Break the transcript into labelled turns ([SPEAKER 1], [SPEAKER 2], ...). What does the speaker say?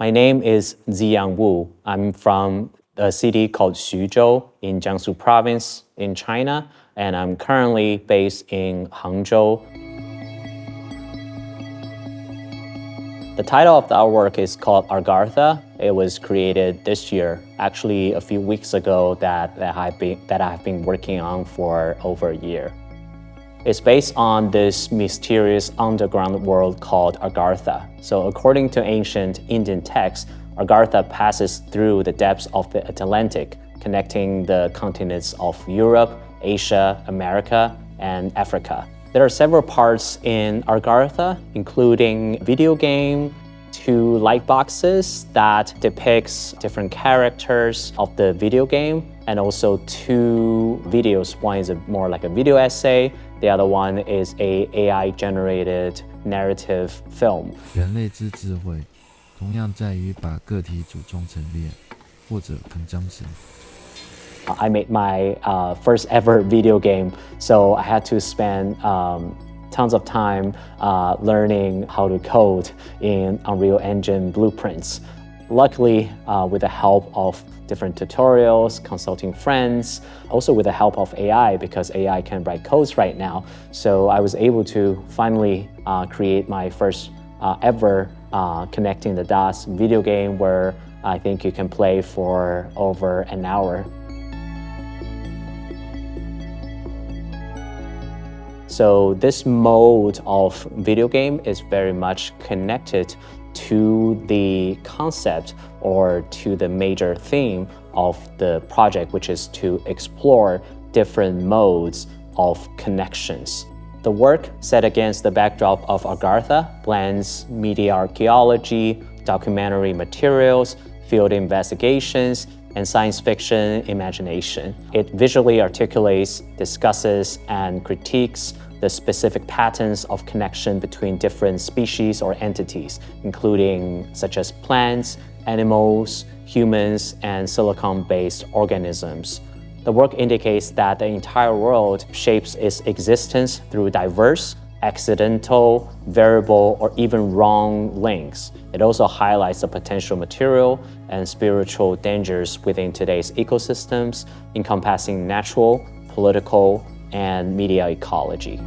[SPEAKER 1] My name is Ziyang Wu. I'm from a city called Xuzhou in Jiangsu province in China, and I'm currently based in Hangzhou. The title of our work is called Argartha. It was created this year, actually a few weeks ago that, that, I've been, that I've been working on for over a year. It's based on this mysterious underground world called Agartha. So according to ancient Indian texts, Agartha passes through the depths of the Atlantic, connecting the continents of Europe, Asia, America, and Africa. There are several parts in Agartha, including video game, two light boxes that depicts different characters of the video game, and also two videos. One is a, more like a video essay, the other one is a AI-generated narrative film.
[SPEAKER 2] 人类之智慧，同样在于把个体组装成链，或者
[SPEAKER 1] conjunction。I made my uh, first ever video game, so I had to spend um, tons of time uh, learning how to code in Unreal Engine blueprints. Luckily, uh, with the help of different tutorials, consulting friends, also with the help of AI because AI can write codes right now. So I was able to finally uh, create my first uh, ever uh, connecting the dots video game where I think you can play for over an hour. So this mode of video game is very much connected to the concept or to the major theme of the project, which is to explore different modes of connections. The work set against the backdrop of Agartha blends media archaeology, documentary materials, field investigations, and science fiction imagination. It visually articulates, discusses, and critiques the specific patterns of connection between different species or entities, including such as plants, animals, humans, and silicon-based organisms. The work indicates that the entire world shapes its existence through diverse, accidental, variable, or even wrong links. It also highlights the potential material and spiritual dangers within today's ecosystems, encompassing natural, political, and media ecology.